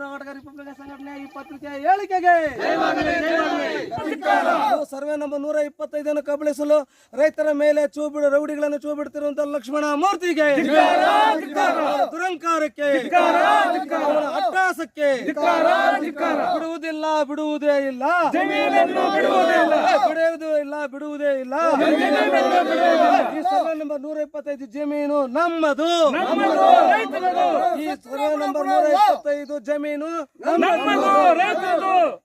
Karnataka republic ಸಂಘಟನೆ ಈ ಪತ್ರಿಕೆಯ ಹೇಳಿಕೆಗೆ ಸರ್ವೆ ನಂಬರ್ ನೂರ ಇಪ್ಪತ್ತೈದನ್ನು ಕಬಳಿಸಲು ರೈತರ ಮೇಲೆ ಚೂಬಿಡ ರೌಡಿಗಳನ್ನು ಚೂ ಬಿಡುತ್ತಿರುವಂತಹ ಲಕ್ಷ್ಮಣ ಮೂರ್ತಿಗೆ. ದುರಂಕಾರಕ್ಕೆ. ಅಟ್ಟಾಸಕ್ಕೆ ಬಿಡುವುದಿಲ್ಲ ಬಿಡುವುದೇ ಇಲ್ಲ. ಬಿಡುವುದೇ ಇಲ್ಲ. ಬಿಡುವುದೇ ಇಲ್ಲ ಈ ಸರ್ವೆ ನಂಬರ್ ನೂರ ಇಪ್ಪತ್ತೈದು ಜಮೀನು ನಮ್ಮದು. ಈ ಸರ್ವೆ ನಂಬರ್ ನೂರ ಇಪ್ಪತ್ತೈದು ಜಮೀನು.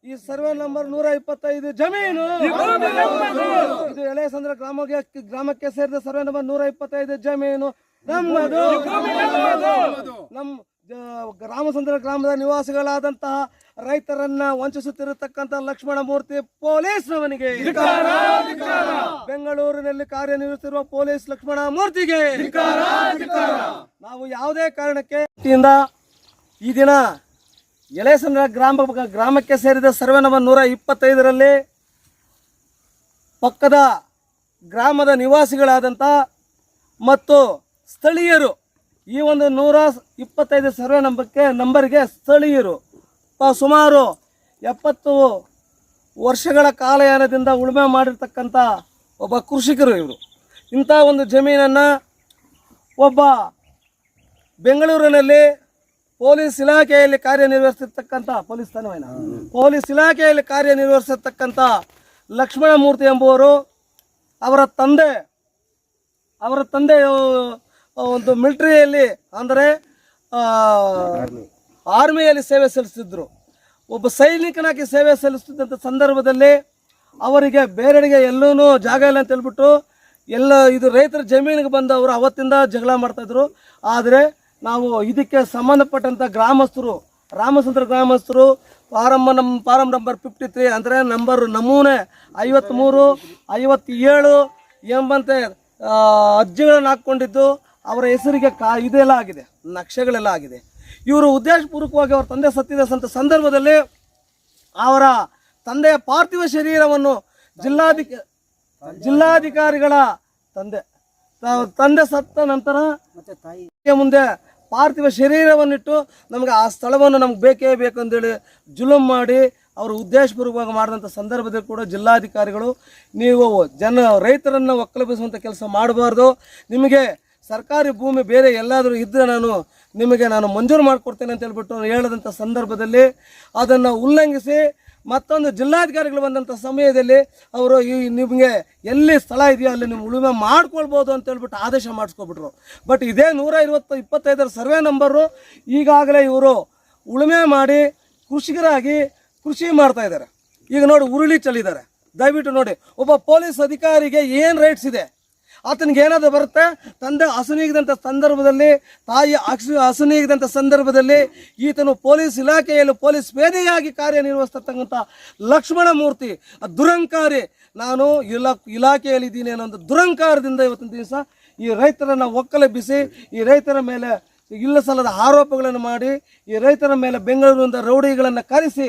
ಈ ಸರ್ವೆ ನಂಬರ್ ನೂರ ಇಪ್ಪತ್ತೈದು ಜಮೀನು. ಇದು ಎಳೆಸಂದ್ರ ಗ್ರಾಮಕ್ಕೆ ಗ್ರಾಮಕ್ಕೆ ಸೇರಿದ ಸರ್ವೆ ನಂಬರ್ ನೂರ ಇಪ್ಪತ್ತೈದು ಜಮೀನು. ನಮ್ಮದು. ನಮ್ಮ ರಾಮಚಂದ್ರ ಗ್ರಾಮದ ನಿವಾಸಿಗಳಾದಂತಹ ರೈತರನ್ನ ವಂಚಿಸುತ್ತಿರತಕ್ಕಂತ ಲಕ್ಷ್ಮಣ ಮೂರ್ತಿ ಪೊಲೀಸ್ ಪೊಲೀಸ್ನವನಿಗೆ ಬೆಂಗಳೂರಿನಲ್ಲಿ ಕಾರ್ಯನಿರ್ವಹಿಸಿರುವ ಪೊಲೀಸ್ ಲಕ್ಷ್ಮಣ ಮೂರ್ತಿಗೆ ನಾವು ಯಾವುದೇ ಕಾರಣಕ್ಕೆ ಈ ದಿನ ಎಳೆಸಂದ್ರ ಗ್ರಾಮ ಗ್ರಾಮಕ್ಕೆ ಸೇರಿದ ಸರ್ವೆ ನಂಬರ್ ನೂರ ಇಪ್ಪತ್ತೈದರಲ್ಲಿ ಪಕ್ಕದ ಗ್ರಾಮದ ನಿವಾಸಿಗಳಾದಂಥ ಮತ್ತು ಸ್ಥಳೀಯರು ಈ ಒಂದು ನೂರ ಇಪ್ಪತ್ತೈದು ಸರ್ವೆ ನಂಬರ್ಗೆ ನಂಬರ್ಗೆ ಸ್ಥಳೀಯರು ಸುಮಾರು ಎಪ್ಪತ್ತು ವರ್ಷಗಳ ಕಾಲಯಾನದಿಂದ ಉಳುಮೆ ಮಾಡಿರ್ತಕ್ಕಂಥ ಒಬ್ಬ ಕೃಷಿಕರು ಇವರು. ಇಂಥ ಒಂದು ಜಮೀನನ್ನು ಒಬ್ಬ ಬೆಂಗಳೂರಿನಲ್ಲಿ ಪೊಲೀಸ್ ಇಲಾಖೆಯಲ್ಲಿ ಕಾರ್ಯನಿರ್ವಹಿಸಿರ್ತಕ್ಕಂಥ ಪೊಲೀಸ್ ತನವೇನ? ಪೊಲೀಸ್ ಇಲಾಖೆಯಲ್ಲಿ ಕಾರ್ಯನಿರ್ವಹಿಸಿರ್ತಕ್ಕಂಥ ಲಕ್ಷ್ಮಣಮೂರ್ತಿ ಎಂಬುವರು ಅವರ ತಂದೆ ಅವರ ತಂದೆ ಒಂದು ಮಿಲಿಟರಿಯಲ್ಲಿ ಅಂದರೆ ಆರ್ಮಿಯಲ್ಲಿ ಸೇವೆ ಸಲ್ಲಿಸ್ತಿದ್ರು ಒಬ್ಬ ಸೈನಿಕನಾಗಿ ಸೇವೆ ಸಲ್ಲಿಸ್ತಿದ್ದಂಥ ಸಂದರ್ಭದಲ್ಲಿ ಅವರಿಗೆ ಬೇರೆಡೆಗೆ ಎಲ್ಲೂ ಜಾಗ ಇಲ್ಲ ಅಂತ ಹೇಳ್ಬಿಟ್ಟು ಎಲ್ಲ ಇದು ರೈತರ ಜಮೀನಿಗೆ ಬಂದು ಅವರು ಅವತ್ತಿಂದ ಜಗಳ ಮಾಡ್ತಾಯಿದ್ರು ಆದರೆ ನಾವು ಇದಕ್ಕೆ ಸಂಬಂಧಪಟ್ಟಂಥ ಗ್ರಾಮಸ್ಥರು, ರಾಮಚಂದ್ರ ಗ್ರಾಮಸ್ಥರು ಫಾರಂ ನಮ್ಮ ಫಾರಂ ನಂಬರ್ ಫಿಫ್ಟಿ ತ್ರೀ ಅಂದರೆ ನಂಬರ್ ನಮೂನೆ ಐವತ್ತ್ಮೂರು ಐವತ್ತೇಳು ಎಂಬಂತೆ ಅಜ್ಜಿಗಳನ್ನು ಹಾಕ್ಕೊಂಡಿದ್ದು. ಅವರ ಹೆಸರಿಗೆ ಕಾ, ಇದೆಲ್ಲ ಆಗಿದೆ, ನಕ್ಷೆಗಳೆಲ್ಲ ಆಗಿದೆ. ಇವರು ಉದ್ದೇಶಪೂರ್ವಕವಾಗಿ ಅವರ ತಂದೆ ಸತ್ತಿದ ಸಂತ ಸಂದರ್ಭದಲ್ಲಿ ಅವರ ತಂದೆಯ ಪಾರ್ಥಿವ ಶರೀರವನ್ನು ಜಿಲ್ಲಾಧಿಕ ಜಿಲ್ಲಾಧಿಕಾರಿಗಳ ತಂದೆ ತಂದೆ ಸತ್ತ ನಂತರ ತಾಯಿಯ ಮುಂದೆ ಪಾರ್ಥಿವ ಶರೀರವನ್ನಿಟ್ಟು ನಮಗೆ ಆ ಸ್ಥಳವನ್ನು ನಮ್ಗೆ ಬೇಕೇ ಬೇಕು ಅಂತೇಳಿ ಜುಲುಮ್ ಮಾಡಿ ಅವರು ಉದ್ದೇಶಪೂರ್ವಕವಾಗಿ ಮಾಡಿದಂಥ ಸಂದರ್ಭದಲ್ಲಿ ಕೂಡ ಜಿಲ್ಲಾಧಿಕಾರಿಗಳು ನೀವು ಜನ ರೈತರನ್ನು ಒಕ್ಕಲಬಿಸುವಂಥ ಕೆಲಸ ಮಾಡಬಾರ್ದು. ನಿಮಗೆ ಸರ್ಕಾರಿ ಭೂಮಿ ಬೇರೆ ಎಲ್ಲಾದರೂ ಇದ್ದರೆ ನಾನು ನಿಮಗೆ ನಾನು ಮಂಜೂರು ಮಾಡಿಕೊಡ್ತೇನೆ ಅಂತ ಹೇಳ್ಬಿಟ್ಟು ಹೇಳಿದಂಥ ಸಂದರ್ಭದಲ್ಲಿ ಅದನ್ನು ಉಲ್ಲಂಘಿಸಿ ಮತ್ತೊಂದು ಜಿಲ್ಲಾಧಿಕಾರಿಗಳು ಬಂದಂಥ ಸಮಯದಲ್ಲಿ ಅವರು ಈ ನಿಮಗೆ ಎಲ್ಲಿ ಸ್ಥಳ ಇದೆಯೋ ಅಲ್ಲಿ ನೀವು ಉಳುಮೆ ಮಾಡ್ಕೊಳ್ಬೋದು ಅಂತ ಹೇಳ್ಬಿಟ್ಟು ಆದೇಶ ಮಾಡಿಸ್ಕೊಬಿಟ್ರು. ಬಟ್ ಇದೇ ನೂರ ಇರುವತ್ತು ಇಪ್ಪತ್ತೈದರ ಸರ್ವೆ ನಂಬರು ಈಗಾಗಲೇ ಇವರು ಉಳುಮೆ ಮಾಡಿ ಕೃಷಿಕರಾಗಿ ಕೃಷಿ ಮಾಡ್ತಾ ಇದ್ದಾರೆ. ಈಗ ನೋಡಿ ಉರುಳಿ ಚೆಲ್ಲಿದ್ದಾರೆ. ದಯವಿಟ್ಟು ನೋಡಿ, ಒಬ್ಬ ಪೊಲೀಸ್ ಅಧಿಕಾರಿಗೆ ಏನು ರೈಟ್ಸ್ ಇದೆ? ಆತನಿಗೆ ಏನಾದರೂ ಬರುತ್ತೆ? ತಂದೆ ಹಸುನೀಗಿದಂಥ ಸಂದರ್ಭದಲ್ಲಿ, ತಾಯಿ ಹಸು ಹಸುನೀಗಿದಂಥ ಸಂದರ್ಭದಲ್ಲಿ ಈತನು ಪೊಲೀಸ್ ಇಲಾಖೆಯಲ್ಲಿ ಪೊಲೀಸ್ ಪೇದೆಯಾಗಿ ಕಾರ್ಯನಿರ್ವಹಿಸ್ತಕ್ಕಂಥ ಲಕ್ಷ್ಮಣ ಮೂರ್ತಿ ದುರಂಕಾರಿ. ನಾನು ಇಲಾ ಇಲಾಖೆಯಲ್ಲಿ ಇದ್ದೀನಿ ಅನ್ನೋ ದುರಂಕಾರದಿಂದ ಇವತ್ತಿನ ದಿವಸ ಈ ರೈತರನ್ನು ಒಕ್ಕಲೆಬ್ಬಿಸಿ, ಈ ರೈತರ ಮೇಲೆ ಇಲ್ಲ ಸಲ್ಲದ ಆರೋಪಗಳನ್ನು ಮಾಡಿ, ಈ ರೈತರ ಮೇಲೆ ಬೆಂಗಳೂರಿನಿಂದ ರೌಡಿಗಳನ್ನು ಕರೆಸಿ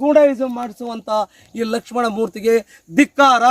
ಗೂಂಡಾಯಿಸಂ ಮಾಡಿಸುವಂಥ ಈ ಲಕ್ಷ್ಮಣ ಮೂರ್ತಿಗೆ ಧಿಕ್ಕಾರ.